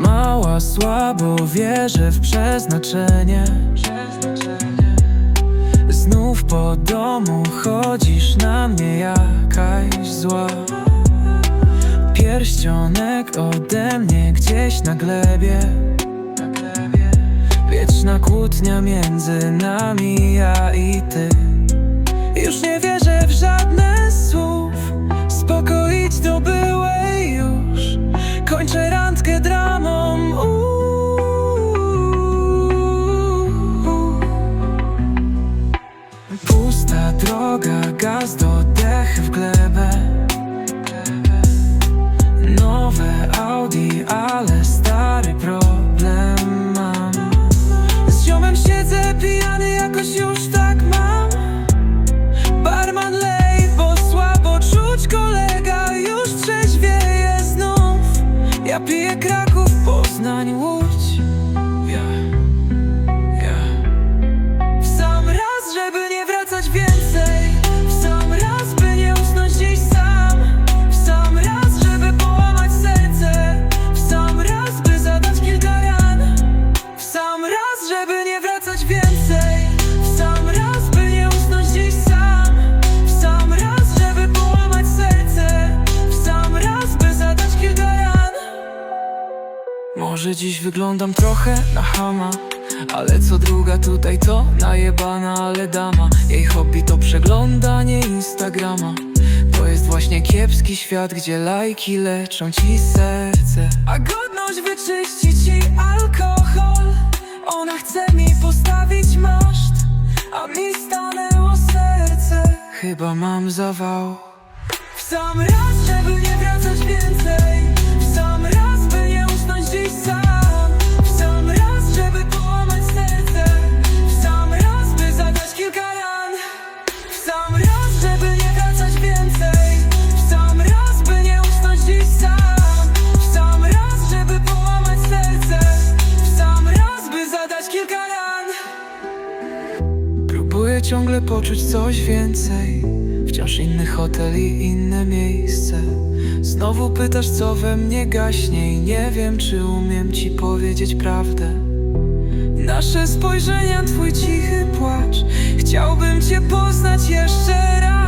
Mała słabo wierzę w przeznaczenie. Znów po domu chodzisz na mnie jakaś zła. Pierścionek ode mnie gdzieś na glebie Wieczna kłótnia między nami, ja i ty. Już nie wierzę w żadne słów. Spoko idź do byłej już. Kończę randkę dramą. Uuu. Pusta droga, gaz do dechy w glebę Ja piję Kraków, Poznań, Łódź może dziś wyglądam trochę na chama Ale co druga tutaj to najebana, ale dama. Jej hobby to przeglądanie Instagrama. To jest właśnie kiepski świat, gdzie lajki leczą ci serce. A godność wyczyści ci alkohol. Ona chce mi postawić maszt A mi stanęło serce. Chyba mam zawał. W sam raz, żeby nie wracać więcej ciągle poczuć coś więcej. Wciąż inny hotel i inne miejsce. Znowu pytasz co we mnie gaśnie I nie wiem czy umiem ci powiedzieć prawdę. Nasze spojrzenia, twój cichy płacz. Chciałbym cię poznać jeszcze raz